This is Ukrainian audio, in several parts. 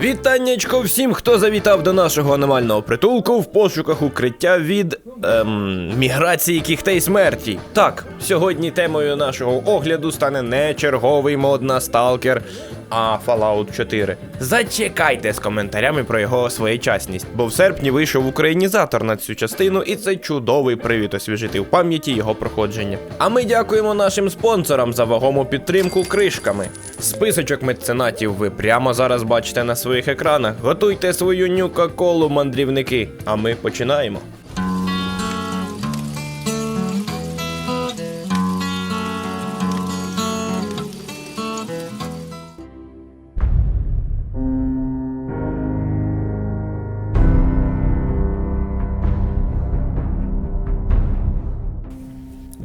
Вітаннячко всім, хто завітав до нашого аномального притулку в пошуках укриття від ем, міграції кіхтей смерті. Так, сьогодні темою нашого огляду стане не черговий мод на сталкер, а Fallout 4. Зачекайте з коментарями про його своєчасність, бо в серпні вийшов українізатор на цю частину, і це чудовий привід освіжити в пам'яті його проходження. А ми дякуємо нашим спонсорам за вагому підтримку кришками. Списочок меценатів ви прямо зараз бачите на своїх екранах. Готуйте свою нюка-колу, мандрівники. А ми починаємо.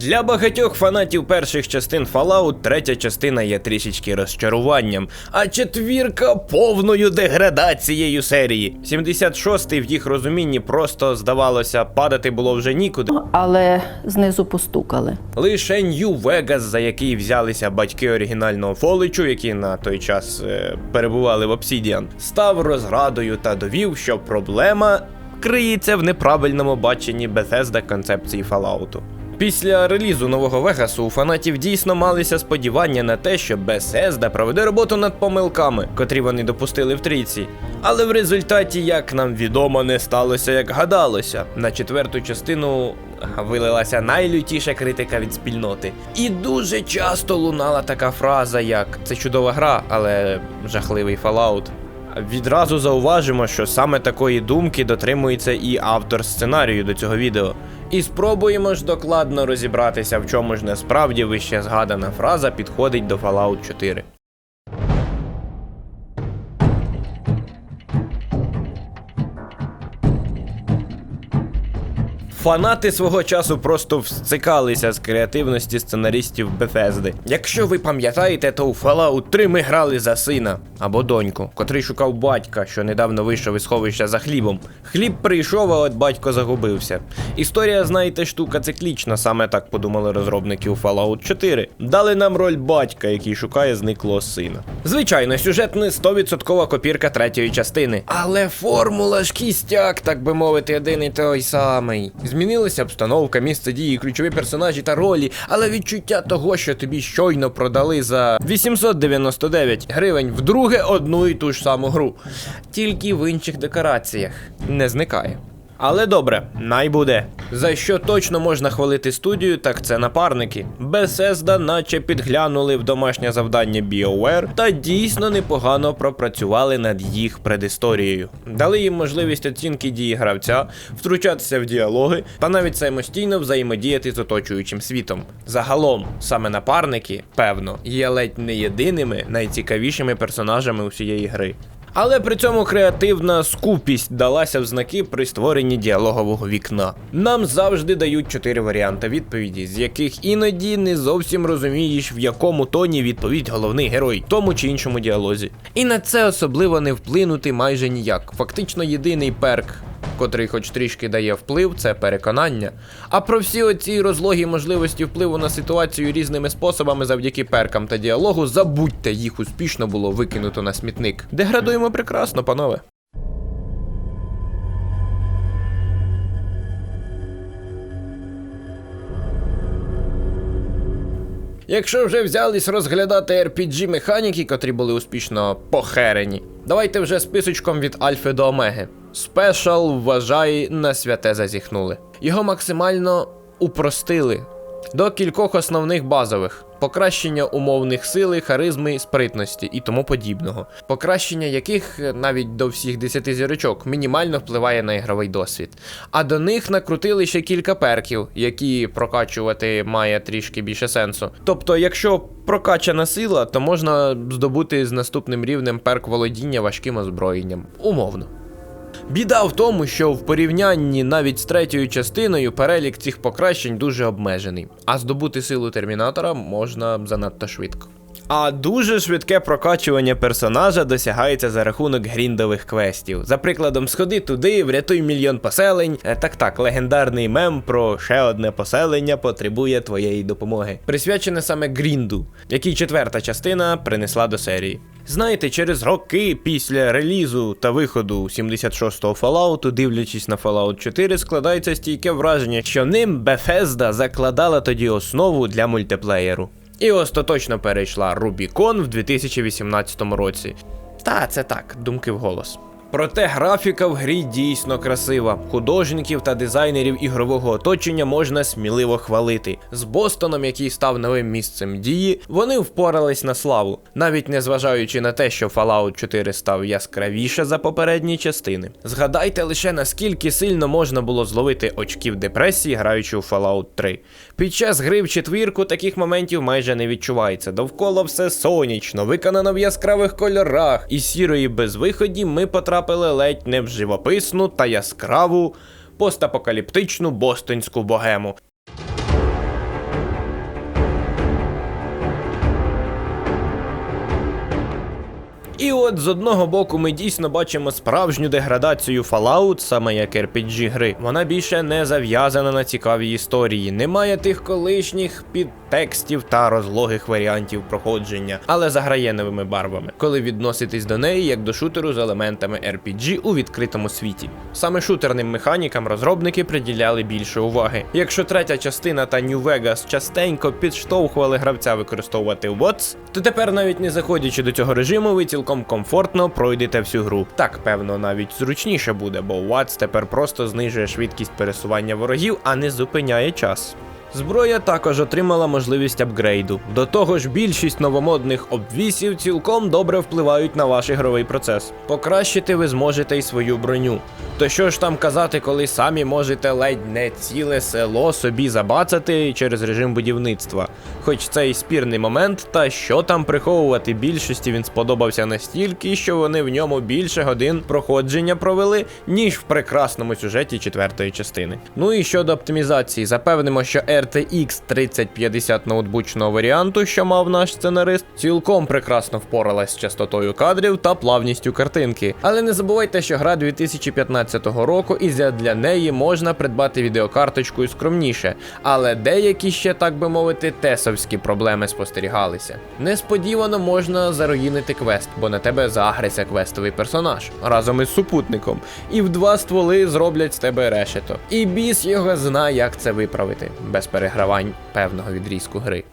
Для багатьох фанатів перших частин Fallout третя частина є трішечки розчаруванням, а четвірка повною деградацією серії. 76-й в їх розумінні просто здавалося, падати було вже нікуди. але знизу постукали. Лише Нью-Вегас, за який взялися батьки оригінального Фоличу, які на той час е, перебували в Obsidian, став розрадою та довів, що проблема криється в неправильному баченні Bethesda концепції Fallout. Після релізу нового Вегасу у фанатів дійсно малися сподівання на те, що Bethesda проведе роботу над помилками, котрі вони допустили в трійці. Але в результаті, як нам відомо, не сталося, як гадалося. На четверту частину вилилася найлютіша критика від спільноти. І дуже часто лунала така фраза, як це чудова гра, але жахливий Fallout. Відразу зауважимо, що саме такої думки дотримується і автор сценарію до цього відео. І спробуємо ж докладно розібратися, в чому ж насправді вище згадана фраза підходить до Fallout 4. Фанати свого часу просто всцикалися з креативності сценаристів Bethesda. Якщо ви пам'ятаєте, то у Fallout 3 ми грали за сина або доньку, котрий шукав батька, що недавно вийшов із сховища за хлібом. Хліб прийшов, а от батько загубився. Історія, знаєте, штука циклічна, саме так подумали розробники у Fallout 4. Дали нам роль батька, який шукає зниклого сина. Звичайно, сюжет не 100% копірка третьої частини. Але формула ж кістяк, так би мовити, один і той самий. Змінилася обстановка, місце дії, ключові персонажі та ролі, але відчуття того, що тобі щойно продали за 899 гривень вдруге одну і ту ж саму гру. Тільки в інших декораціях не зникає. Але добре, най буде. За що точно можна хвалити студію, так це напарники. Bethesda наче підглянули в домашнє завдання BioWare та дійсно непогано пропрацювали над їх предісторією. Дали їм можливість оцінки дії гравця, втручатися в діалоги та навіть самостійно взаємодіяти з оточуючим світом. Загалом, саме напарники, певно, є ледь не єдиними найцікавішими персонажами усієї гри. Але при цьому креативна скупість далася в знаки при створенні діалогового вікна. Нам завжди дають чотири варіанти відповіді, з яких іноді не зовсім розумієш, в якому тоні відповідь головний герой, тому чи іншому діалозі. І на це особливо не вплинути майже ніяк. Фактично єдиний перк. Котрий хоч трішки дає вплив, це переконання. А про всі оці розлогі можливості впливу на ситуацію різними способами завдяки перкам та діалогу, забудьте, їх успішно було викинуто на смітник. Деградуємо прекрасно, панове. Якщо вже взялись розглядати RPG механіки, котрі були успішно похерені, давайте вже списочком від Альфи до Омеги. Спешал, вважай, на святе зазіхнули. Його максимально упростили до кількох основних базових: покращення умовних сили, харизми, спритності і тому подібного, покращення яких навіть до всіх 10 зірочок мінімально впливає на ігровий досвід. А до них накрутили ще кілька перків, які прокачувати має трішки більше сенсу. Тобто, якщо прокачана сила, то можна здобути з наступним рівнем перк володіння важким озброєнням. Умовно. Біда в тому, що в порівнянні навіть з третьою частиною перелік цих покращень дуже обмежений, а здобути силу термінатора можна занадто швидко. А дуже швидке прокачування персонажа досягається за рахунок гріндових квестів. За прикладом, сходи туди, врятуй мільйон поселень. Е, Так так, легендарний мем про ще одне поселення потребує твоєї допомоги. Присвячене саме грінду, який четверта частина принесла до серії. Знаєте, через роки після релізу та виходу 76-го Fallout, дивлячись на Fallout 4, складається стійке враження, що ним Bethesda закладала тоді основу для мультиплеєру. І остаточно перейшла Rubicon в 2018 році. Та це так, думки вголос. Проте графіка в грі дійсно красива. Художників та дизайнерів ігрового оточення можна сміливо хвалити. З Бостоном, який став новим місцем дії, вони впорались на славу, навіть не зважаючи на те, що Fallout 4 став яскравіше за попередні частини. Згадайте лише наскільки сильно можна було зловити очків депресії, граючи у Fallout 3. Під час гри в четвірку таких моментів майже не відчувається. Довкола все сонячно, виконано в яскравих кольорах, і сірої безвиході ми потрапили ледь не в живописну та яскраву постапокаліптичну бостонську богему. І от з одного боку ми дійсно бачимо справжню деградацію Fallout, саме як RPG гри. Вона більше не зав'язана на цікавій історії, немає тих колишніх підтекстів та розлогих варіантів проходження, але заграє новими барвами, коли відноситись до неї як до шутеру з елементами RPG у відкритому світі. Саме шутерним механікам розробники приділяли більше уваги. Якщо третя частина та New Vegas частенько підштовхували гравця використовувати WOTS, то тепер навіть не заходячи до цього режиму, ви цілком комфортно пройдете всю гру. Так, певно, навіть зручніше буде, бо WATS тепер просто знижує швидкість пересування ворогів, а не зупиняє час. Зброя також отримала можливість апгрейду. До того ж, більшість новомодних обвісів цілком добре впливають на ваш ігровий процес. Покращити ви зможете й свою броню. То що ж там казати, коли самі можете ледь не ціле село собі забацати через режим будівництва. Хоч це і спірний момент, та що там приховувати, більшості він сподобався настільки, що вони в ньому більше годин проходження провели, ніж в прекрасному сюжеті четвертої частини. Ну і щодо оптимізації, запевнимо, що RTX 3050 ноутбучного варіанту, що мав наш сценарист, цілком прекрасно впоралась з частотою кадрів та плавністю картинки. Але не забувайте, що гра 2015 року, і для неї можна придбати відеокарточку і скромніше, але деякі ще, так би мовити, тесовські проблеми спостерігалися. Несподівано можна заруїнити квест, бо на тебе загреться квестовий персонаж разом із супутником, і в два стволи зроблять з тебе решето. І біс його знає, як це виправити без перегравань певного відрізку гри.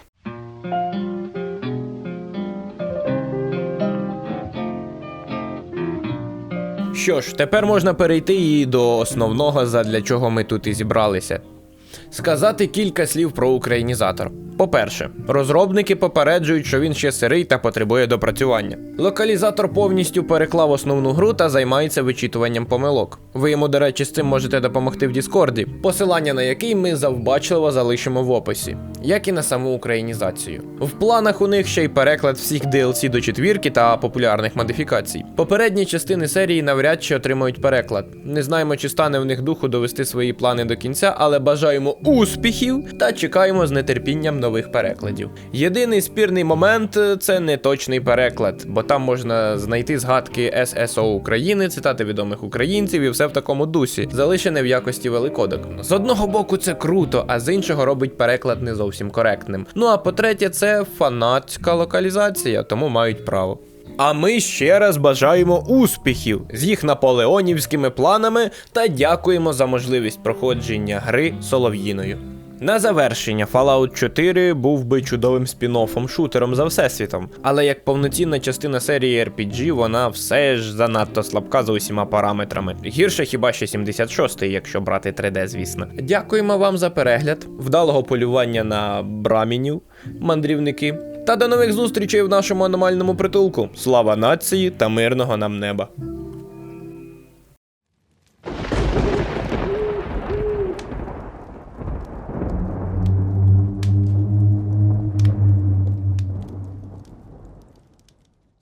Що ж, тепер можна перейти і до основного, задля чого ми тут і зібралися. Сказати кілька слів про українізатор. По-перше, розробники попереджують, що він ще сирий та потребує допрацювання. Локалізатор повністю переклав основну гру та займається вичитуванням помилок. Ви йому, до речі, з цим можете допомогти в Діскорді, посилання на який ми завбачливо залишимо в описі, як і на саму українізацію. В планах у них ще й переклад всіх DLC до четвірки та популярних модифікацій. Попередні частини серії навряд чи отримають переклад. Не знаємо, чи стане в них духу довести свої плани до кінця, але бажаємо успіхів та чекаємо з нетерпінням нових перекладів. Єдиний спірний момент е, це неточний переклад, бо там можна знайти згадки ССО України, цитати відомих українців і все в такому дусі, залишене в якості великодок. З одного боку, це круто, а з іншого робить переклад не зовсім коректним. Ну а по-третє, це фанатська локалізація, тому мають право. А ми ще раз бажаємо успіхів з їх наполеонівськими планами та дякуємо за можливість проходження гри Солов'їною. На завершення Fallout 4 був би чудовим спін-оффом шутером за всесвітом, але як повноцінна частина серії RPG, вона все ж занадто слабка за усіма параметрами. Гірше хіба що 76-й, якщо брати 3D, звісно. Дякуємо вам за перегляд, вдалого полювання на брамінів, мандрівники. Та до нових зустрічей в нашому аномальному притулку. Слава нації та мирного нам неба!